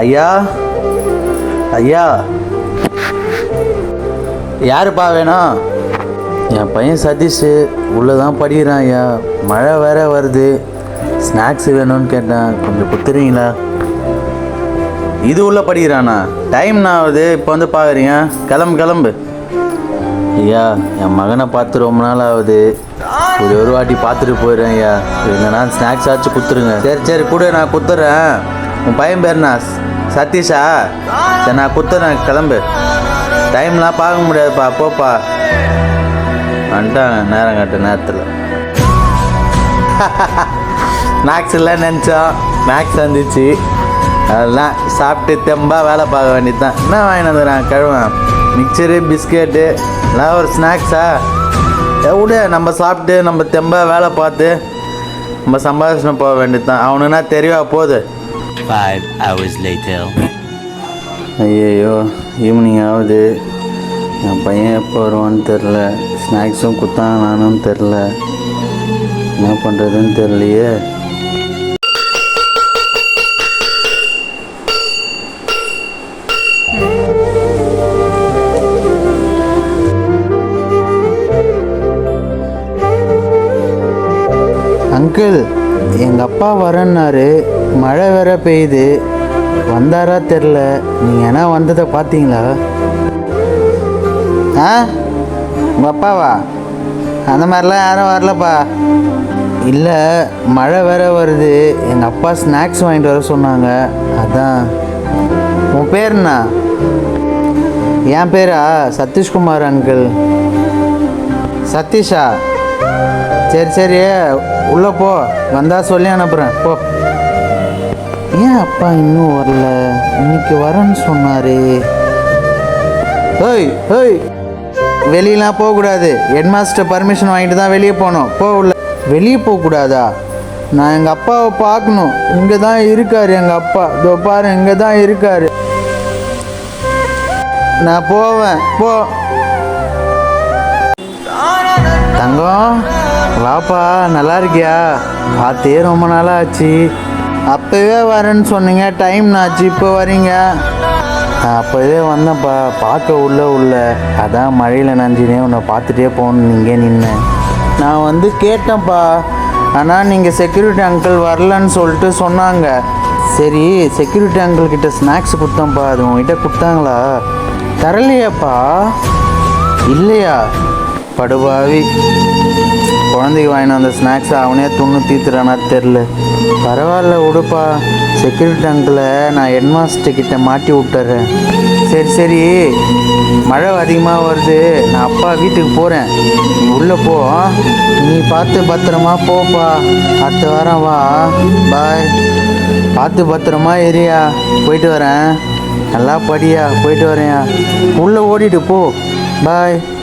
ஐயா ஐயா. யாருப்பா வேணும்? என் பையன் சதீஷ் உள்ளே தான் படிக்கிறான் ஐயா. மழை வேற வருது. ஸ்நாக்ஸ் வேணும்னு கேட்டேன். கொஞ்சம் கொடுத்துருவீங்களா இது உள்ள படிக்கிறானா? டைம் நான் ஆகுது? இப்போ வந்து பார்க்குறீங்க கிளம்பு கிளம்பு. ஐயா என் மகனை பார்த்து ரொம்ப நாள் ஆகுது. ஒரு ஒரு வாட்டி பார்த்துட்டு போயிடுறேன் ஐயா. இல்லைனா ஸ்நாக்ஸ் ஆச்சு கொடுத்துருங்க சரி சரி கூட நான் கொடுத்துட்றேன் உன் பையன் பேர் என்ன? சதீஷா? சரி நான் குத்துறேன் கிளம்பு. டைம்லாம் பார்க்க முடியாதுப்பா போப்பா. வந்துட்டான் நேரம் கட்ட நேரத்தில். ஸ்நாக்ஸ் எல்லாம் நினச்சோம். மேக்ஸ் வந்துச்சு. அதெல்லாம் சாப்பிட்டு தெம்பாக வேலை பார்க்க வேண்டியது தான் என்ன வாங்கிட்டு நான் கழுவேன். மிக்சரு பிஸ்கெட்டு எல்லாம் ஒரு ஸ்நாக்ஸா? எவ்வளோ நம்ம சாப்பிட்டு நம்ம தெம்பாக வேலை பார்த்து நம்ம சம்பாதிச்சு போக வேண்டியது தான் அவனுன்னா தெரியவா போகுது. Five hours later. ஐயோ ஈவினிங் ஆகுது. என் பையன் எப்போ வருவான்னு தெரில. ஸ்நாக்ஸும் குத்தான் நானும் தெரில. என்ன பண்ணுறதுன்னு தெரியலையே. அங்கிள் எங்கள் அப்பா வரேன்னாரு. மழை வேற பெய்யுது. வந்தாரா தெரில நீங்கள் என்ன வந்ததை பார்த்தீங்களா? ஆ? உங்கள் அப்பாவா? அந்த மாதிரிலாம் யாரும் வரலப்பா. இல்லை மழை வேற வருது. எங்கள் அப்பா ஸ்நாக்ஸ் வாங்கிட்டு வர சொன்னாங்க. அதான். உன் பேர் என்ன? என் பேரா? சதீஷ்குமார் அங்கிள் சதீஷா? சரி சரி. உள்ளே போ. வந்தால் சொல்லி அனுப்புகிறேன் போ. ஏன் அப்பா இன்னும் வரல? இன்னைக்கு வரேன்னு சொன்னாரு. ஹோய் ஹோய். வெளியெலாம் போகக்கூடாது. ஹெட் மாஸ்டர் பர்மிஷன் வாங்கிட்டு தான் வெளியே போகணும். போ உள்ள வெளியே போகக்கூடாதா? நான் எங்கள் அப்பாவை பார்க்கணும். இங்கே தான் இருக்கார் எங்கள் அப்பா. இதோ பாரு இங்கே தான் இருக்கார். நான் போவேன். போ. தங்கம் வாப்பா நல்லா இருக்கியா? பார்த்தே ரொம்ப நாளாக ஆச்சு அப்போவே வரேன்னு சொன்னீங்க. டைம் ஆச்சு இப்போ வரீங்க. அப்போவே வந்தேன்ப்பா. பார்க்க உள்ள உள்ள. அதான் மழையில் நஞ்சினே உன்னை பார்த்துட்டே போகணும் நீங்கள் நின்று நான் வந்து கேட்டேன்ப்பா. ஆனால் நீங்கள் செக்யூரிட்டி அங்கிள் வரலன்னு சொல்லிட்டு சொன்னாங்க. சரி செக்யூரிட்டி அங்கிள் கிட்ட ஸ்நாக்ஸ் கொடுத்தேன்ப்பா. அது உங்ககிட்ட கொடுத்தாங்களா? தரலையாப்பா. இல்லையா? படுபாவி. குழந்தைக்கு வாங்கின அந்த ஸ்நாக்ஸ் அவனே துண்ணு தீத்துறானா தெரில. பரவாயில்ல விடுப்பா செக்யூரிட்டி அங்கிளை நான் ஹெட்மாஸ்டர் கிட்ட மாட்டி விட்டுறேன். சரி சரி. மழை அதிகமாக வருது. நான் அப்பா வீட்டுக்கு போகிறேன் நீ உள்ளே போ. நீ பார்த்து பத்திரமா போப்பா. அடுத்த வாரம் வா. பாய் பார்த்து பத்திரமா ஏரியா போயிட்டு வரேன். நல்லா படியா. போயிட்டு வரேன். உள்ளே ஓடிட்டு போ. பாய்